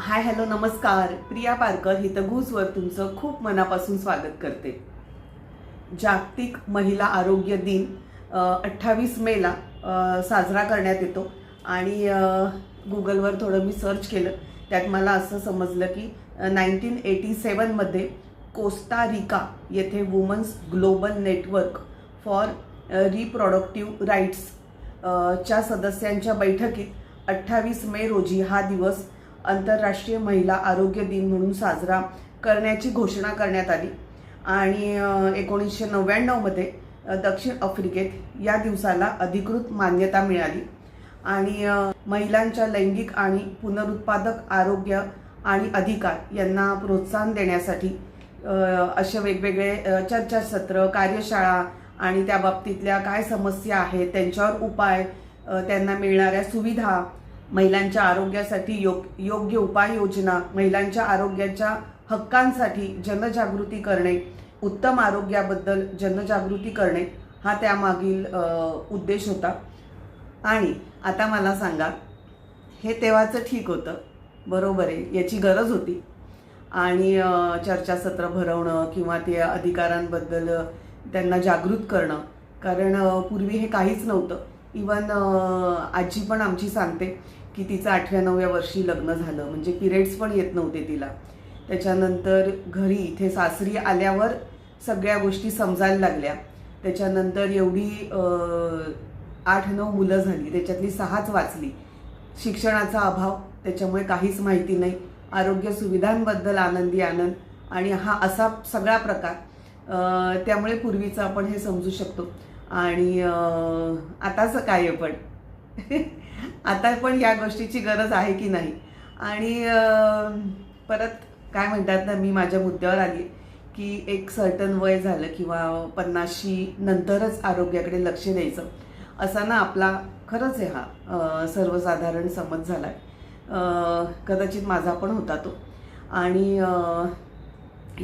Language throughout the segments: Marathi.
हाय हॅलो नमस्कार. प्रिया पारकर हितगुजवर तुमचं खूप मनापासून स्वागत करते. जागतिक महिला आरोग्य दिन अठ्ठावीस मेला साजरा करण्यात येतो. आणि गुगलवर थोडं मी सर्च केलं. त्यात मला असं समजलं की नाईन्टीन एटी सेवनमध्ये कोस्टा रिका येथे women's global network for reproductive rights च्या सदस्यांच्या बैठकीत अठ्ठावीस मे रोजी हा दिवस आंतरराष्ट्रीय महिला आरोग्य दिन म्हणून साजरा करण्याची घोषणा करण्यात आली. आणि एकोणीसशे नव्याण्णवमध्ये दक्षिण आफ्रिकेत या दिवसाला अधिकृत मान्यता मिळाली. आणि महिलांच्या लैंगिक आणि पुनरुत्पादक आरोग्य आणि अधिकार यांना प्रोत्साहन देण्यासाठी असे वेगवेगळे चर्चासत्र कार्यशाळा आणि त्या बाबतीतल्या काय समस्या आहेत त्यांच्यावर उपाय त्यांना मिळणाऱ्या सुविधा महिलांच्या आरोग्यासाठी योग योग्य उपाययोजना महिलांच्या आरोग्याच्या हक्कांसाठी जनजागृती करणे उत्तम आरोग्याबद्दल जनजागृती करणे हा त्यामागील उद्देश होता. आणि आता मला सांगा हे तेव्हाचं ठीक होतं. बरोबर आहे याची गरज होती. आणि चर्चासत्र भरवणं किंवा ते अधिकारांबद्दल त्यांना जागृत करणं. कारण पूर्वी हे काहीच नव्हतं. इवन आजी पण आमची सांगते की तिचं आठव्या नवव्या वर्षी लग्न झालं. म्हणजे पिरियड्स पण येत नव्हते तिला. त्याच्यानंतर घरी इथे सासरी आल्यावर सगळ्या गोष्टी समजायला लागल्या. त्याच्यानंतर एवढी आठ नऊ मुलं झाली. त्याच्यातली सहाच वाचली. शिक्षणाचा अभाव त्याच्यामुळे काहीच माहिती नाही. आरोग्य सुविधांबद्दल आनंदी आनंद आणि हा असा सगळा प्रकार. त्यामुळे पूर्वीचं आपण हे समजू शकतो. आणि आताचं काय आहे पण. आता पण या गोष्टीची गरज आहे की नाही? आणि परत काय म्हणतात ना मी माझ्या मुद्द्यावर आली की एक सर्टन वय झालं किंवा पन्नाशी नंतरच आरोग्याकडे लक्ष द्यायचं असा ना आपला खरंच आहे हा सर्वसाधारण समज झाला आहे कदाचित माझा पण होता तो. आणि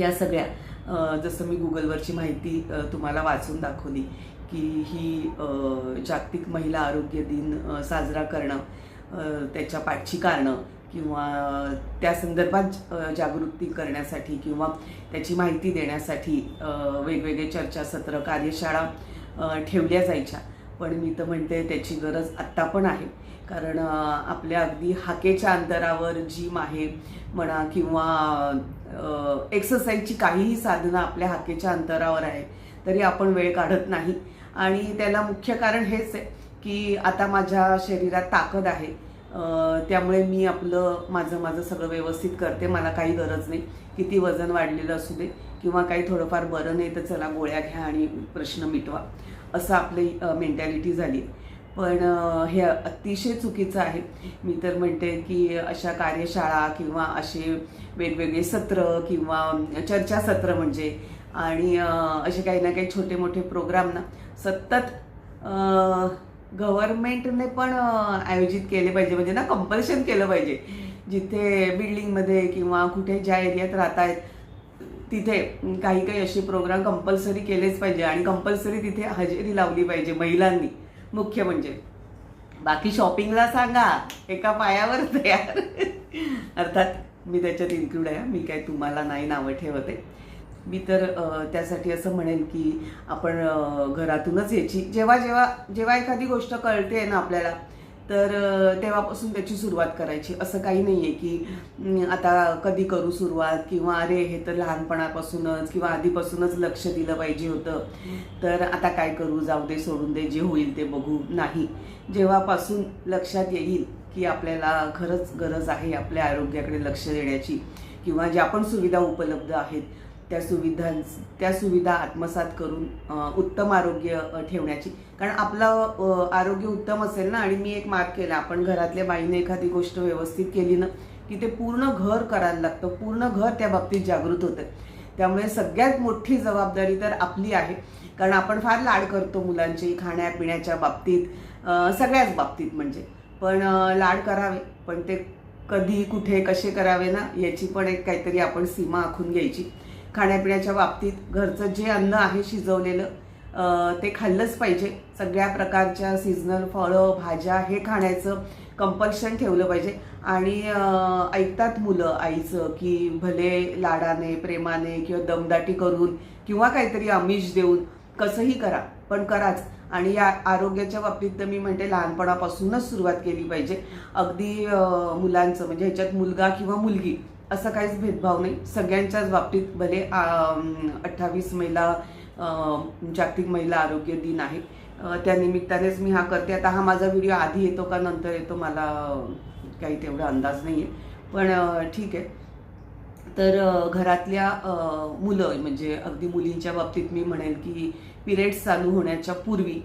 या सगळ्या जसं मी गुगलवरची माहिती तुम्हाला वाचून दाखवली की ही जागतिक महिला आरोग्य दिन साजरा करणं त्याच्या पाठची कारणं किंवा त्या संदर्भात जागृती करण्यासाठी किंवा त्याची माहिती देण्यासाठी वेगवेगळे चर्चासत्र कार्यशाळा ठेवल्या जायच्या. पण मी तर म्हणते त्याची गरज आत्ता पण आहे. कारण आपल्या अगदी हाकेच्या अंतरावर जिम आहे म्हणा किंवा एक्सरसाइजची काहीही साधनं आपल्या हाकेच्या अंतरावर आहे तरी आपण वेळ काढत नाही. आणि त्याला मुख्य कारण हेच आहे की आता माझ्या शरीरात ताकद आहे. त्यामुळे मी आपलं माझं माझं सगळं व्यवस्थित करते. मला काही गरज नाही किती वजन वाढलेलं असू दे किंवा काही थोडंफार बरं नाही तर चला गोळ्या घ्या आणि प्रश्न मिटवा. असं आपली मेंटॅलिटी झाली पण हे अतिशय चुकीचं आहे. मी तर म्हणते की अशा कार्यशाळा किंवा असे वेगवेगळे सत्र किंवा चर्चासत्र म्हणजे आणि असे काही ना काही छोटे मोठे प्रोग्राम ना सतत गव्हर्नमेंटने पण आयोजित केले पाहिजे. म्हणजे ना कंपल्शन केलं पाहिजे. जिथे बिल्डिंगमध्ये किंवा कुठे ज्या एरियात राहत आहेत तिथे काही काही असे प्रोग्राम कंपल्सरी केलेच पाहिजे. आणि कंपल्सरी तिथे हजेरी लावली पाहिजे महिलांनी. मुख्य म्हणजे. बाकी शॉपिंगला सांगा. एका पायावर तयार. अर्थात मी त्याच्यात इन्क्लूड आहे. मी काय तुम्हाला नाही नावं ठेवते. मी तर त्यासाठी असं म्हणेन की आपण घरातूनच याची जेव्हा जेव्हा जेव्हा एखादी गोष्ट कळते ना आपल्याला तर तेव्हापासून त्याची सुरुवात करायची. असं काही नाही आहे की आता कधी करू सुरुवात? किंवा अरे हे तर लहानपणापासूनच किंवा आधीपासूनच लक्ष दिलं पाहिजे होतं. तर आता काय करू? जाऊ दे सोडून दे जे होईल ते बघू. नाही. जेव्हापासून लक्षात येईल की आपल्याला खरंच गरज आहे आपल्या आरोग्याकडे लक्ष देण्याची किंवा ज्या पण सुविधा उपलब्ध आहेत त्या सुविधां त्या सुविधा आत्मसात करून उत्तम आरोग्य ठेवण्याची. कारण आपलं आरोग्य उत्तम असेल ना आणि मी एक मार्क केला. आपण घरातल्या बाईने एखादी गोष्ट व्यवस्थित केली ना की ते पूर्ण घर करायला लागतं. पूर्ण घर त्या बाबतीत जागृत होतं. त्यामुळे सगळ्यात मोठी जबाबदारी तर आपली आहे. कारण आपण फार लाड करतो मुलांची खाण्यापिण्याच्या बाबतीत सगळ्याच बाबतीत म्हणजे. पण लाड करावे. पण ते कधी कुठे कसे करावे ना याची पण एक काहीतरी आपण सीमा आखून घ्यायची. खाण्यापिण्याच्या बाबतीत घरचं जे अन्न आहे शिजवलेलं ते खाल्लंच पाहिजे. सगळ्या प्रकारच्या सीझनल फळं भाज्या हे खाण्याचं कंपल्शन ठेवलं पाहिजे. आणि ऐकतात मुलं आईचं की भले लाडाने प्रेमाने किंवा दमदाटी करून किंवा काहीतरी आमिष देऊन कसंही करा पण कराच. आणि या आरोग्याच्या बाबतीत तर मी म्हणते लहानपणापासूनच सुरुवात केली पाहिजे. अगदी मुलांचं म्हणजे ह्याच्यात मुलगा किंवा मुलगी असं काहीच भेदभाव नाही. सगळ्यांच्याच बाबतीत भले अठ्ठावीस मेला जागतिक महिला आरोग्य दिन आहे. त्या निमित्तानेच मी हा करते. आता हा माझा व्हिडिओ आधी येतो का नंतर येतो मला काही तेवढा अंदाज नाही आहे पण ठीक आहे. तर घरातल्या मुलं म्हणजे अगदी मुलींच्या बाबतीत मी म्हणेन की पिरियड्स चालू होण्याच्या पूर्वी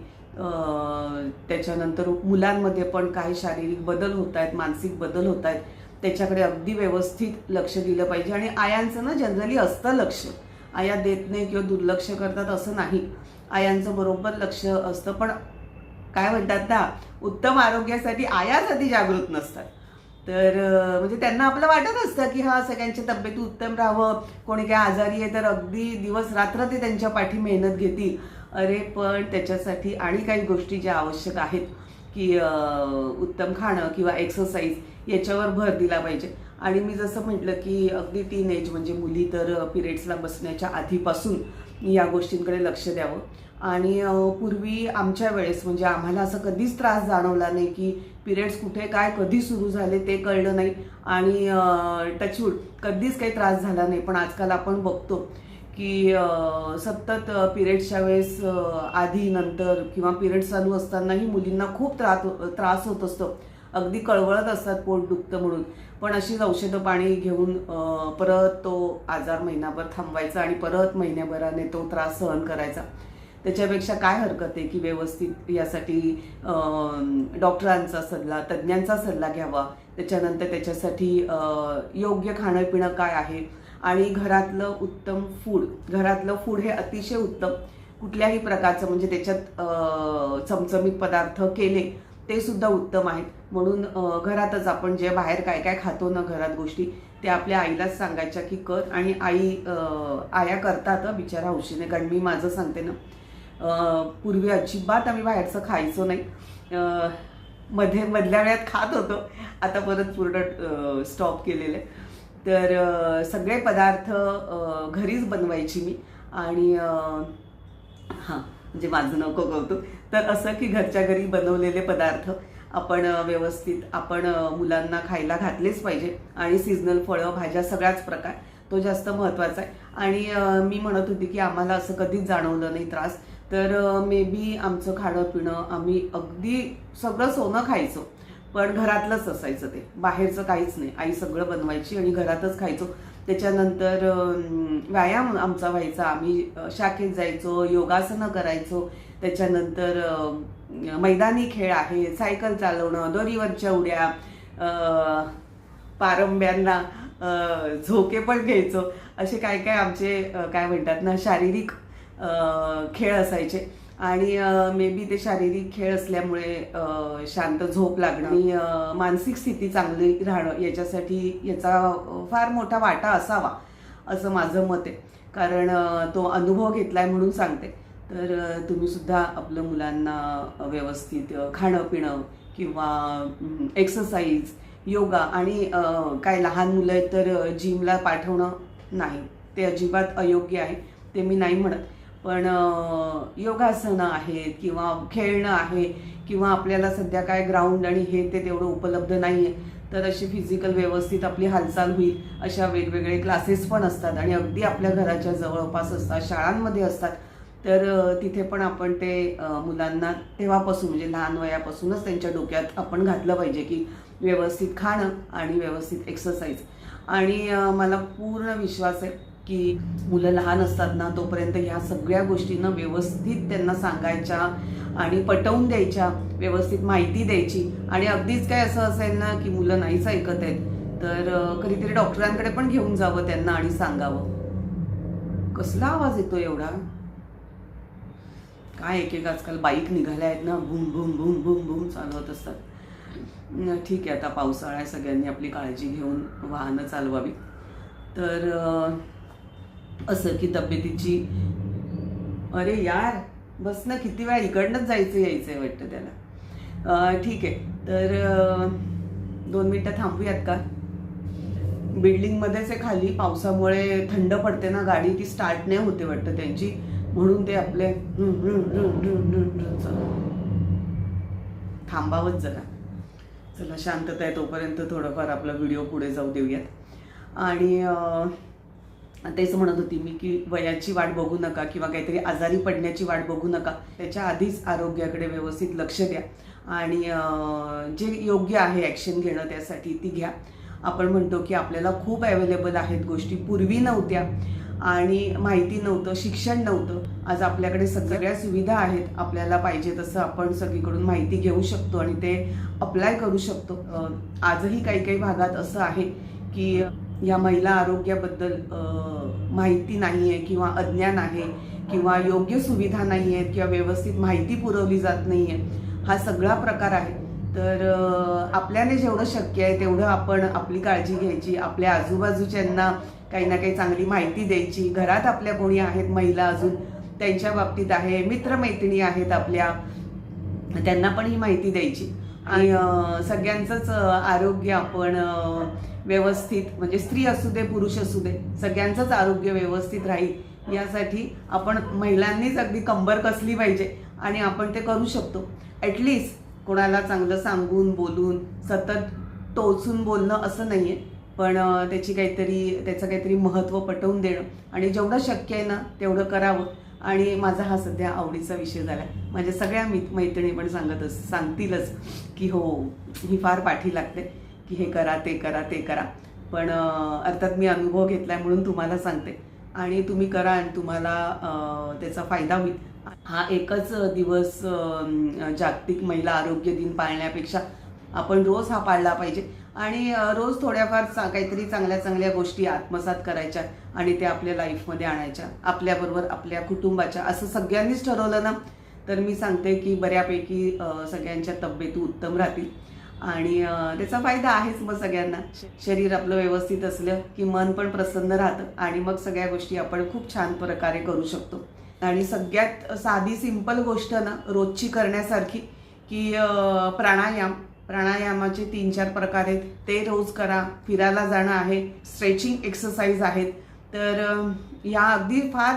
त्याच्यानंतर मुलांमध्ये पण काही शारीरिक बदल होत आहेत मानसिक बदल होत आहेत. त्याच्याकडे अगदी व्यवस्थित लक्ष दिलं पाहिजे. आणि आयांचं ना जनरली असतं लक्ष. आया देत नाही किंवा दुर्लक्ष करतात असं नाही. आयांचं बरोबर लक्ष असतं. पण काय म्हणतात ना उत्तम आरोग्यासाठी आयाच आधी जागृत नसतात. तर म्हणजे त्यांना आपलं वाटत असतं की हा सगळ्यांची तब्येत उत्तम राहावं. कोणी काय आजारी आहे तर अगदी दिवस रात्र ते त्यांच्या पाठी मेहनत घेतील. अरे पण त्याच्यासाठी आणि काही गोष्टी ज्या आवश्यक आहेत की उत्तम खाणं किंवा एक्सरसाइज याच्यावर भर दिला पाहिजे. आणि मी जसं म्हटलं की अगदी टीन एज म्हणजे मुली तर पिरियड्सला बसण्याच्या आधीपासून या गोष्टींकडे लक्ष द्यावं. आणि पूर्वी आमच्या वेळेस म्हणजे आम्हाला असं कधीच त्रास जाणवला नाही की पिरियड्स कुठे काय कधी सुरू झाले ते कळलं नाही. आणि टचवूड कधीच काही त्रास झाला नाही. पण आजकाल आपण बघतो की सतत पिरियड्सच्या वेळेस आधी नंतर किंवा पिरियड्स चालू असतानाही मुलींना खूप त्रास त्रास होत असतो. अगदी कळवळत असतात पोट दुखतं म्हणून. पण अशीच औषधं पाणी घेऊन परत तो आजार महिनाभर थांबवायचा आणि परत महिन्याभराने तो त्रास सहन करायचा. त्याच्यापेक्षा काय हरकत आहे की व्यवस्थित यासाठी डॉक्टरांचा सल्ला तज्ज्ञांचा सल्ला घ्यावा. त्याच्यानंतर त्याच्यासाठी योग्य खाणं पिणं काय आहे? आणि घरातलं उत्तम फूड घरातलं फूड हे अतिशय उत्तम. कुठल्याही प्रकारचं म्हणजे त्याच्यात चमचमीत पदार्थ केले ते सुद्धा उत्तम आहेत. म्हणून घरातच आपण जे बाहेर काय काय खातो ना घरात गोष्टी त्या आपल्या आईलाच सांगायच्या की कर आणि आई आया करतात बिचारा हौशीने कारण मी माझं सांगते ना पूर्वी अजिबात आम्ही बाहेरचं खायचो नाही. मध्ये मधल्या वेळात खात होतो. आता परत पूर्ण स्टॉप केलेलं आहे. तर सगळे पदार्थ घरीच बनवायची मी. आणि हां. म्हणजे माझं नको कौतुक तर असं की घरच्या घरी बनवलेले पदार्थ आपण व्यवस्थित आपण मुलांना खायला घातलेच पाहिजे. आणि सीझनल फळं भाज्या सगळ्याच प्रकार. तो जास्त महत्त्वाचा आहे. आणि मी म्हणत होती की आम्हाला असं कधीच जाणवलं नाही त्रास. तर मे बी आमचं खाणं पिणं आम्ही अगदी सगळं सोनं खायचो. पण घरातलंच असायचं ते. बाहेरचं काहीच नाही. आई सगळं बनवायची आणि घरातच खायचो. त्याच्यानंतर व्यायाम आमचा व्हायचा. आम्ही शाखेत जायचो योगासनं करायचो. त्याच्यानंतर मैदानी खेळ आहे सायकल चालवणं दोरीवरच्या उड्या पारंब्यांना झोके पण घ्यायचो. असे काय काय आमचे काय म्हणतात ना शारीरिक खेळ असायचे. आणि मे बी ते शारीरिक खेळ असल्यामुळे शांत झोप लागणं आणि मानसिक स्थिती चांगली राहणं याच्यासाठी याचा फार मोठा वाटा असावा असं माझं मत आहे. कारण तो अनुभव घेतलाय म्हणून सांगते. तर तुम्ही सुद्धा आपलं मुलांना व्यवस्थित खाणं पिणं किंवा एक्सरसाइज योगा आणि काय लहान मुलं आहेत तर जिमला पाठवणं नाही. ते अजिबात अयोग्य आहे ते मी नाही म्हणत. पण योगासनं आहेत किंवा खेळणं आहे किंवा आपल्याला सध्या काय ग्राउंड आणि हे ते तेवढं उपलब्ध नाही आहे तर अशी फिजिकल व्यवस्थित आपली हालचाल होईल अशा वेगवेगळे क्लासेस पण असतात आणि अगदी आपल्या घराच्या जवळपास असतात शाळांमध्ये असतात. तर तिथे पण आपण ते मुलांना तेव्हापासून म्हणजे लहान वयापासूनच त्यांच्या डोक्यात आपण घातलं पाहिजे की व्यवस्थित खाणं आणि व्यवस्थित एक्सरसाइज आणि मला पूर्ण विश्वास आहे की मुलं लहान असतात ना तोपर्यंत ह्या सगळ्या गोष्टींना व्यवस्थित त्यांना सांगायच्या आणि पटवून द्यायच्या व्यवस्थित माहिती द्यायची. आणि अगदीच काय असं असेल ना की मुलं नाहीच ऐकत आहेत तर कधीतरी डॉक्टरांकडे पण घेऊन जावं त्यांना आणि सांगावं. कसला आवाज येतो एवढा? काय एक एक आजकाल बाईक निघाल्या आहेत ना भूम भूम भूम भूम भूम चालवत असतात. ठीक आहे आता पावसाळा आहे सगळ्यांनी आपली काळजी घेऊन वाहनं चालवावी. तर असं की तब्येतीची. अरे यार बस ना किती वेळा इकडनंच जायचं यायचं आहे वाटतं त्याला. ठीक आहे. तर दोन मिनटं थांबूयात का? बिल्डिंगमध्येच आहे खाली. पावसामुळे थंड पडते ना गाडी ती स्टार्ट नाही होते वाटतं त्यांची. म्हणून ते आपले थांबावंच जरा. चला शांतता आहे तोपर्यंत थोडंफार आपला व्हिडिओ पुढे जाऊ देऊयात. आणि तेच म्हणत होती मी की वयाची वाट बघू नका किंवा काहीतरी आजारी पडण्याची वाट बघू नका. त्याच्या आधीच आरोग्याकडे व्यवस्थित लक्ष द्या आणि जे योग्य आहे ॲक्शन घेणं त्यासाठी ती घ्या. आपण म्हणतो की आपल्याला खूप अवेलेबल आहेत गोष्टी. पूर्वी नव्हत्या आणि माहिती नव्हतं शिक्षण नव्हतं. आज आपल्याकडे सगळ्या सुविधा आहेत. आपल्याला पाहिजे तसं आपण सगळीकडून माहिती घेऊ शकतो आणि ते अप्लाय करू शकतो. आजही काही काही भागात असं आहे की या महिला आरोग्याबद्दल माहिती नाही आहे किंवा अज्ञान आहे किंवा योग्य सुविधा नाही आहेत किंवा व्यवस्थित माहिती पुरवली जात नाही आहे हा सगळा प्रकार आहे. तर आपल्याने जेवढं शक्य आहे तेवढं आपण आपली काळजी घ्यायची आपल्या आजूबाजूच्यांना काही ना काही चांगली माहिती द्यायची. घरात आपल्या कोणी आहेत महिला अजून त्यांच्या बाबतीत आहे मित्रमैत्रिणी आहेत आपल्या त्यांना पण ही माहिती द्यायची. आणि सगळ्यांचंच आरोग्य आपण व्यवस्थित म्हणजे स्त्री असू दे पुरुष असू दे सगळ्यांचंच आरोग्य व्यवस्थित राहील यासाठी आपण महिलांनीच अगदी कंबर कसली पाहिजे आणि आपण ते करू शकतो. ॲटलिस्ट कोणाला चांगलं सांगून बोलून सतत टोचून बोलणं असं नाही आहे पण त्याची काहीतरी त्याचं काहीतरी महत्त्व पटवून देणं. आणि जेवढं शक्य आहे ना तेवढं करावं. आणि माझा हा सध्या आवडीचा विषय झाला माझ्या सगळ्या मित मैत्रिणी पण सांगतच सांगतीलच की हो ही फार पाठी लागते की हे करा ते करा ते करा. पण अर्थात मी अनुभव घेतलाय म्हणून तुम्हाला सांगते. आणि तुम्ही करा आणि तुम्हाला त्याचा फायदा होईल. हा एकच दिवस जागतिक महिला आरोग्य दिन पाळण्यापेक्षा आपण रोज हा पाळला पाहिजे. आणि रोज थोड्याफार काहीतरी चांगल्या चांगल्या गोष्टी आत्मसात करायच्या आणि त्या आपल्या लाईफमध्ये आणायच्या. आपल्याबरोबर आपल्या कुटुंबाच्या असं सगळ्यांनीच ठरवलं ना तर मी सांगते की बऱ्यापैकी सगळ्यांच्या तब्येती उत्तम राहतील. आणि त्याचा फायदा आहेच मग सगळ्यांना. शरीर आपलं व्यवस्थित असलं की मन पण प्रसन्न राहतं आणि मग सगळ्या गोष्टी आपण खूप छान प्रकारे करू शकतो. आणि सगळ्यात साधी सिंपल गोष्ट ना रोजची करण्यासारखी की प्राणायाम. प्राणायामाचे तीन चार प्रकार आहेत. ते रोज करा फिरायला जाणं आहे स्ट्रेचिंग एक्सरसाइज आहेत. तर ह्या या अगदी फार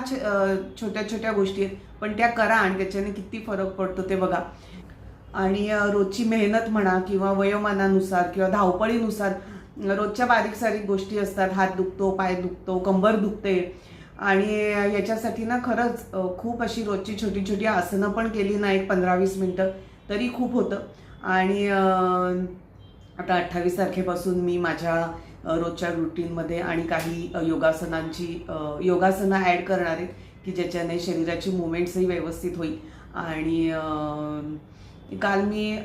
छोट्या छोट्या गोष्टी आहेत पण त्या करा आणि त्याच्याने किती फरक पडतो ते बघा. आणि रोजची मेहनत म्हणा किंवा वयोमानानुसार किंवा धावपळीनुसार रोजच्या बारीक सारीक गोष्टी असतात. हात दुखतो पाय दुखतो कंबर दुखते. आणि याच्यासाठी ना खरंच खूप अशी रोजची छोटी छोटी आसनं पण केली ना एक पंधरा वीस मिनटं तरी खूप होतं. आणि आता अठ्ठावीस तारखेपासून मी माझ्या रोजच्या रुटीनमध्ये आणि काही योगासनांची योगासनं ॲड करणार आहेत की ज्याच्याने शरीराची मुवमेंट्सही व्यवस्थित होईल. आणि काल मी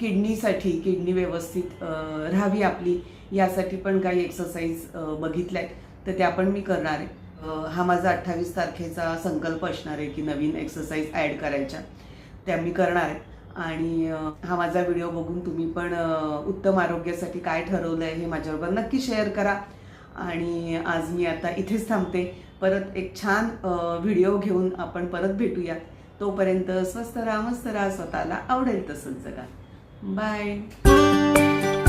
किडनीसाठी किडनी व्यवस्थित राहावी आपली यासाठी पण काही एक्सरसाइज बघितल्या आहेत तर त्या पण मी करणार आहे. हा माझा अठ्ठावीस तारखेचा संकल्प असणार आहे की नवीन एक्सरसाइज ॲड करायच्या त्या मी करणार आहे. आणि हा माझा व्हिडिओ बघून तुम्ही पण उत्तम आरोग्यासाठी काय ठरवलं आहे हे माझ्याबरोबर नक्की शेअर करा. आणि आज मी आता इथेच थांबते. परत एक छान व्हिडिओ घेऊन आपण परत भेटूया. तोपर्यंत स्वस्त राहा मस्त राहा स्वतःला आवडेल तसंच जगा. बाय.